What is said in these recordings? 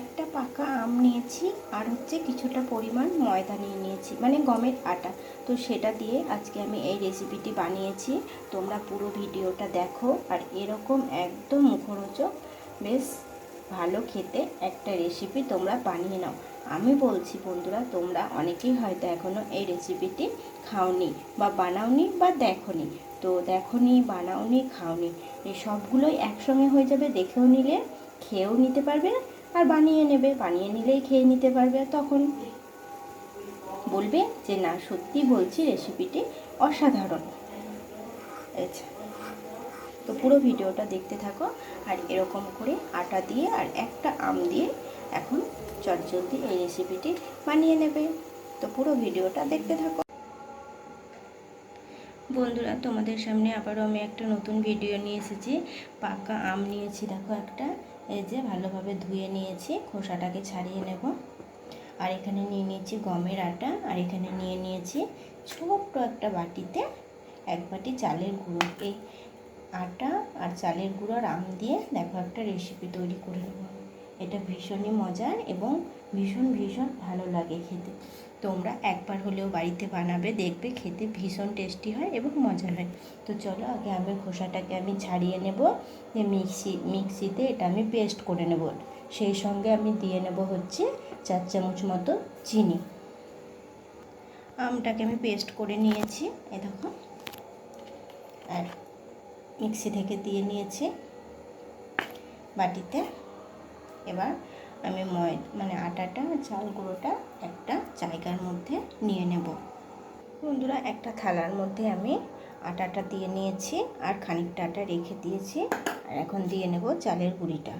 একটা পাকা আম নিয়েছি আর হচ্ছে কিছুটা পরিমাণ ময়দা নিয়ে নিয়েছি মানে গমের আটা। তো সেটা দিয়ে আজকে আমি এই রেসিপিটি বানিয়েছি। তোমরা পুরো ভিডিওটা দেখো আর এরকম একদম মুখরোচক, বেশ ভালো খেতে একটা রেসিপি তোমরা বানিয়ে নাও। আমি বলছি বন্ধুরা, তোমরা অনেকেই হয়তো এখনও এই রেসিপিটি খাওনি বা বানাওনি বা দেখোনি। তো দেখোনি, বানাওনি, খাওনি এই সবগুলোই একসঙ্গে হয়ে যাবে, দেখেও নিলে, খেয়েও নিতে পারবে আর বানিয়ে নেবে। বানিয়ে নিলেই খেয়ে নিতে পারবে। তখন বলবে যে, না, সত্যি বলছি রেসিপিটি অসাধারণ। আচ্ছা। তো পুরো ভিডিওটা দেখতে থাকো। আর এরকম করে আটা দিয়ে আর একটা আম দিয়ে এখন চটজলদি এই রেসিপিটি বানিয়ে নেবে। তো পুরো ভিডিওটা দেখতে থাকো। বন্ধুরা, তোমাদের সামনে আবারও আমি একটা নতুন ভিডিও নিয়ে এসেছি। পাকা আম নিয়েছি। দেখো একটা। এই যে ভালোভাবে ধুয়ে নিয়েছি, খোসাটাকে ছাড়িয়ে নেব। আর এখানে নিয়ে নিয়েছি গমের আটা, আর এখানে নিয়ে নিয়েছি ছোট্ট একটা বাটিতে এক বাটি চালের গুঁড়ো। এই আটা আর চালের গুঁড়ো আম দিয়ে দেখো একটা রেসিপি তৈরি করে নেব। এটা ভীষণই মজার এবং ভীষণ ভীষণ ভালো লাগে খেতে। তোমরা একবার হলেও বাড়িতে বানাবে, দেখবে খেতে ভীষণ টেস্টি হয় এবং মজা হয়। তো চলো আগে আমের খোসাটাকে আমি ছাড়িয়ে নেব, যে মিক্সি, মিক্সিতে এটা আমি পেস্ট করে নেব। সেই সঙ্গে আমি দিয়ে নেব হচ্ছে চার চামচ মতো চিনি। আমটাকে আমি পেস্ট করে নিয়েছি, এ দেখো। আর মিক্সি থেকে দিয়ে নিয়েছি বাটিতে। এবার আমি ময় মানে আটাটা, চাল গুঁড়োটা একটা জায়গার মধ্যে নিয়ে নেব। বন্ধুরা, একটা থালার মধ্যে আমি আটাটা দিয়ে নিয়েছি আর খানিকটা আটা রেখে দিয়েছি আর এখন দিয়ে নেব চালের গুঁড়িটা।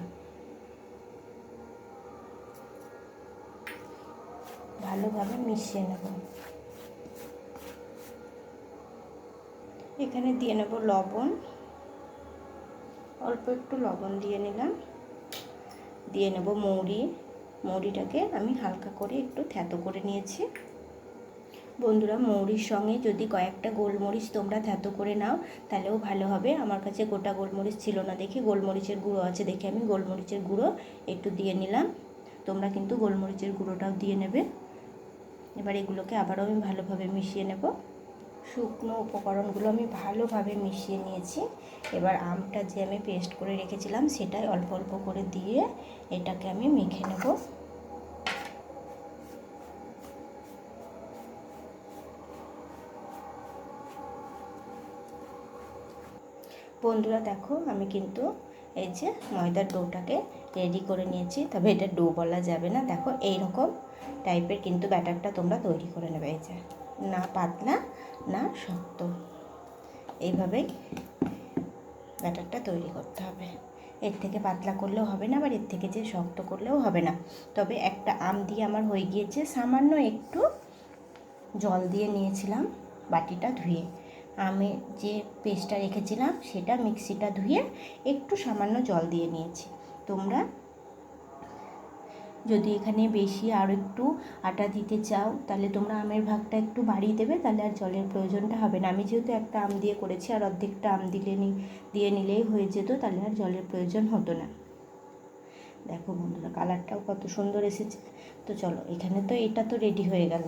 ভালোভাবে মিশিয়ে নেব। এখানে দিয়ে নেব লবণ। অল্প একটু লবণ দিয়ে নিলাম। দিয়ে নেব মৌরি মৌরিটাকে আমি হালকা করে একটু থ্যাতো করে নিয়েছি। বন্ধুরা মৌরির সঙ্গে যদি কয়েকটা গোলমরিচ তোমরা থ্যাতো করে নাও, তাহলেও ভালো হবে। আমার কাছে গোটা গোলমরিচ ছিল না দেখি গোলমরিচের গুঁড়ো আছে দেখে আমি গোলমরিচের গুঁড়ো একটু দিয়ে নিলাম। তোমরা কিন্তু গোলমরিচের গুঁড়োটাও দিয়ে নেবে। এবার এগুলোকে আবারও আমি ভালোভাবে মিশিয়ে নেব। শুকনো উপকরণগুলো আমি ভালোভাবে মিশিয়ে নিয়েছি। এবার আমটা যে আমি পেস্ট করে রেখেছিলাম সেটাই অল্প অল্প করে দিয়ে এটাকে আমি মেখে নেব। বন্ধুরা দেখো আমি কিন্তু এই যে ময়দার ডোটাকে রেডি করে নিয়েছি। তবে এটা ডো বলা যাবে না। দেখো এই রকম টাইপের কিন্তু ব্যাটারটা তোমরা তৈরি করে নেবে এই যে। না পাতলা, না শক্ত। এইভাবেই ব্যাটারটা তৈরি করতে হবে। এর থেকে পাতলা করলেও হবে না, আবার এর থেকে যে শক্ত করলেও হবে না। তবে একটা আম দিয়ে আমার হয়ে গিয়েছে, সামান্য একটু জল দিয়ে নিয়েছিলাম বাটিটা ধুয়ে। আমি যে পেস্টটা রেখেছিলাম, সেটা মিক্সিটা ধুয়ে একটু সামান্য জল দিয়ে নিয়েছি। তোমরা যদি এখানে বেশি আর একটু আটা দিতে চাও, তাহলে তোমরা আমের ভাগটা একটু বাড়িয়ে দেবে, তাহলে আর জলের প্রয়োজনটা হবে না। আমি যেহেতু একটা আম দিয়ে করেছি আর অর্ধেকটা আম দিলে নি, দিয়ে নিলেই হয়ে যেত, তাহলে আর জলের প্রয়োজন হতো না। দেখো বন্ধুরা, কালারটাও কত সুন্দর এসেছে। তো চলো, এখানে তো এটা তো রেডি হয়ে গেল।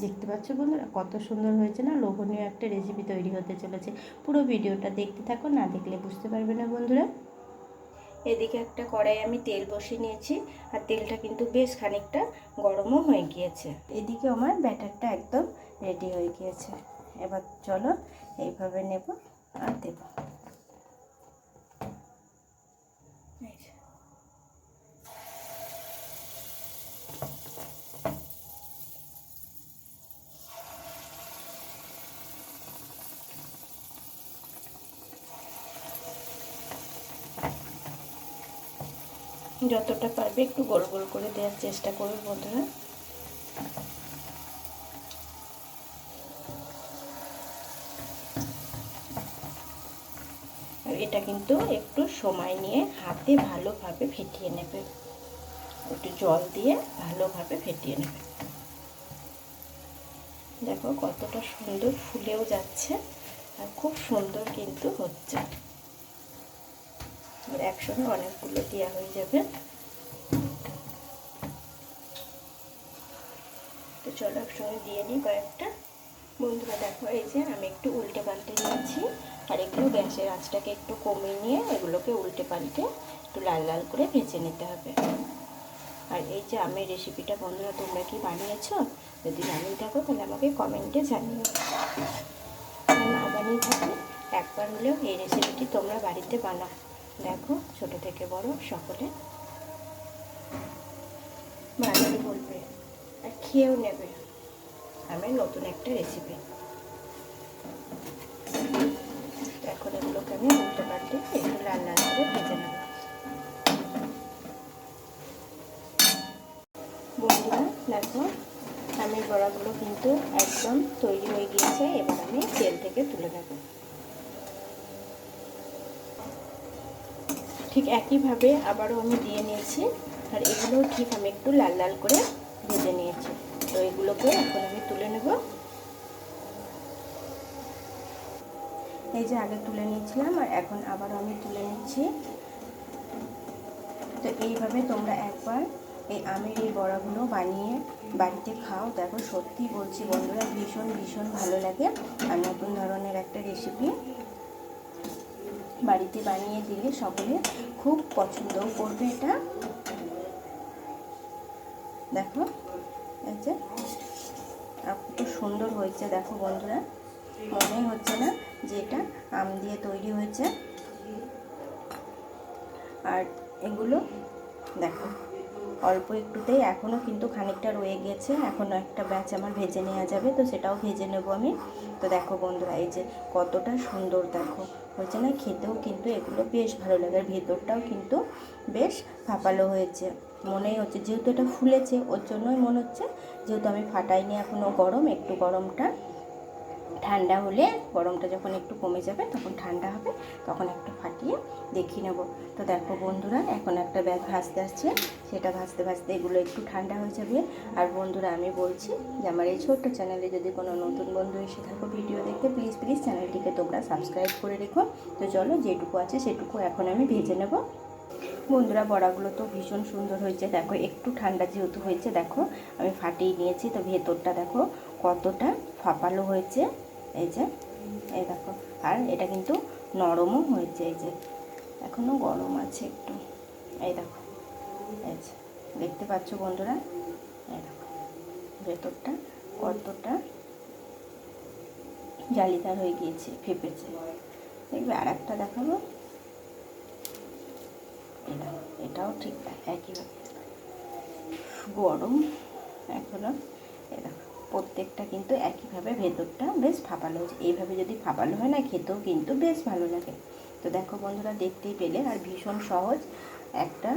দেখতে পাচ্ছ বন্ধুরা, কত সুন্দর হয়েছে না? লোভনীয় একটা রেসিপি তৈরি হতে চলেছে। পুরো ভিডিওটা দেখতে থাকো, না দেখলে বুঝতে পারবে না বন্ধুরা। এদিকে একটা কড়াই আমি তেল বসিয়ে নিয়েছি আর তেলটা কিন্তু বেশ খানিকটা গরমও হয়ে গিয়েছে। এদিকে আমার ব্যাটারটা একদম রেডি হয়ে গিয়েছে। এবার চলো এইভাবে নেব আর দেব। যতটা পারবে একটু গোল গোল করে দেওয়ার চেষ্টা করবে বন্ধুরা। আর এটা কিন্তু একটু সময় নিয়ে হাতে ভালোভাবে ফেটিয়ে নেবে। একটু জল দিয়ে ভালোভাবে ফেটিয়ে নেবে। দেখো কতটা সুন্দর ফুলেও যাচ্ছে আর খুব সুন্দর কিন্তু হচ্ছে। একসঙ্গে অনেকগুলো দেওয়া হয়ে যাবে। তো চলো একসঙ্গে দিয়ে নিই কয়েকটা। বন্ধুরা, দেখো এই যে আমি একটু উল্টে পাল্টে নিয়েছি। আর একটু গ্যাসের আঁচটাকে একটু কমিয়ে নিয়ে এগুলোকে উল্টে পাল্টে একটু লাল লাল করে ভেজে নিতে হবে। আর এই যে আমের রেসিপিটা বন্ধুরা, তোমরা কি বানিয়েছো? যদি বানিয়ে থাকো, তাহলে আমাকে কমেন্টে জানিও। না বানিয়ে থাকো, একবার হলেও এই রেসিপিটি তোমরা বাড়িতে বানাও। দেখো, ছোট থেকে বড় সকলে। বানাতে বলবে, আর খেয়েও নেবে। আমি নতুন একটা রেসিপি এখন এগুলোকে আমি উল্টে পাল্টে একটু লাল লাল করে ভেজে নেব। বন্ধুরা, দেখো আমের বড়াগুলো কিন্তু একদম তৈরি হয়ে গিয়েছে, এবার আমি তেল থেকে তুলে নেব। ঠিক একইভাবে আবারও আমি দিয়ে নিয়েছি। আর এগুলোও ঠিক আমি একটু লাল লাল করে ভেজে নিয়েছি। তো এগুলোকে এখন আমি তুলে নেব। এই যে আগে তুলে নিয়েছিলাম আর এখন আবারও আমি তুলে নিচ্ছি। তো এইভাবে তোমরা একবার এই আমের এই বড়াগুলো বানিয়ে বাড়িতে খাও। দেখো সত্যি বলছি বন্ধুরা, ভীষণ ভীষণ ভালো লাগে। আর নতুন ধরনের একটা রেসিপি বাড়িতে বানিয়ে দিলে সকলে খুব পছন্দও করবে এটা। দেখো যে কত সুন্দর হয়েছে, দেখো বন্ধুরা মনে হচ্ছে না যে এটা আম দিয়ে তৈরি হয়েছে। আর এগুলো, দেখো অল্প একটুতেই এখনও কিন্তু খানিকটা রয়ে গেছে। এখনও একটা ব্যাচ আমার ভেজে নেওয়া যাবে, তো সেটাও ভেজে নেব আমি। তো দেখো বন্ধুরা, এই যে কতটা সুন্দর দেখো। হয়েছে না? খেতেও কিন্তু এগুলো বেশ ভালো লাগে। আর ভেতরটাও কিন্তু বেশ ফাঁপালো হয়েছে। মনেই হচ্ছে, যেহেতু এটা ফুলেছে, ওর জন্যই মনে হচ্ছে, যেহেতু আমি ফাটাইনি এখনও গরম, একটু গরমটা। ঠান্ডা হলে গরমটা যখন একটু কমে যাবে, তখন ঠান্ডা হবে, তখন একটু ফাটিয়ে দেখিয়ে নেব। তো দেখো বন্ধুরা, এখন একটা ব্যাগ ভাজতে আসছে, সেটা ভাজতে ভাজতে এগুলো একটু ঠান্ডা হয়ে যাবে। আর বন্ধুরা, আমি বলছি যে আমার এই ছোট্ট চ্যানেলে যদি কোনো নতুন বন্ধু এসে থাকো ভিডিও দেখতে প্লিজ প্লিজ চ্যানেলটিকে তোমরা সাবস্ক্রাইব করে রেখো। তো চলো, যেটুকু আছে সেটুকু এখন আমি ভেজে নেব। বন্ধুরা, বড়াগুলো তো ভীষণ সুন্দর হয়েছে। দেখো, একটু ঠান্ডা যেহেতু হয়েছে, দেখো, আমি ফাটিয়ে নিয়েছি। তো ভেতরটা দেখো কতটা ফাঁপালো হয়েছে, এই যে, এই দেখো। আর এটা কিন্তু নরমও হয়েছে, এই যে। এখনও গরম আছে একটু, এই দেখো, এই যে। দেখতে পাচ্ছ বন্ধুরা? এই দেখো, ভেতরটা কতটা জালিদার হয়ে গিয়েছে, ফেপেছে। দেখবে আর একটা দেখাবো দেখো, এটাও ঠিক একইভাবে গরম এখনও এই দেখো। প্রত্যেকটা কিন্তু একইভাবে ভেতরটা বেশ ফাঁপালো হয়েছে। এইভাবে যদি ফাঁপালো হয় না, খেতেও কিন্তু বেশ ভালো লাগে। তো দেখো বন্ধুরা, দেখতেই পেলে। আর ভীষণ সহজ একটা,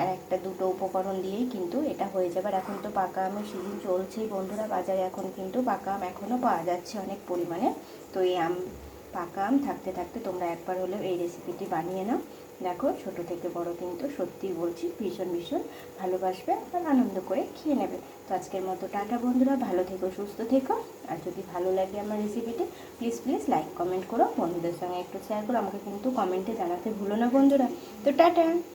আর একটা দুটো উপকরণ দিয়েই কিন্তু এটা হয়ে যাবে। আর এখন তো পাকা আমের সিজন চলছেই বন্ধুরা, বাজারে এখন কিন্তু পাকা আম এখনও পাওয়া যাচ্ছে অনেক পরিমাণে। তো এই আম, পাকা আম থাকতে থাকতে তোমরা একবার হলেও এই রেসিপিটি বানিয়ে নাও। দেখো, ছোট থেকে বড় কিন্তু সত্যি বলছি ভীষণ ভীষণ ভালোবাসবে আর আনন্দ করে খেয়ে নেবে। তো আজকের মতো টাটা বন্ধুরা, ভালো থেকো, সুস্থ থেকো। আর যদি ভালো লাগে আমার রেসিপিটি প্লিজ প্লিজ লাইক কমেন্ট করো। বন্ধুদের সঙ্গে একটু শেয়ার করো। আমাকে কিন্তু কমেন্টে জানাতে ভুলো না বন্ধুরা। তো টাটা!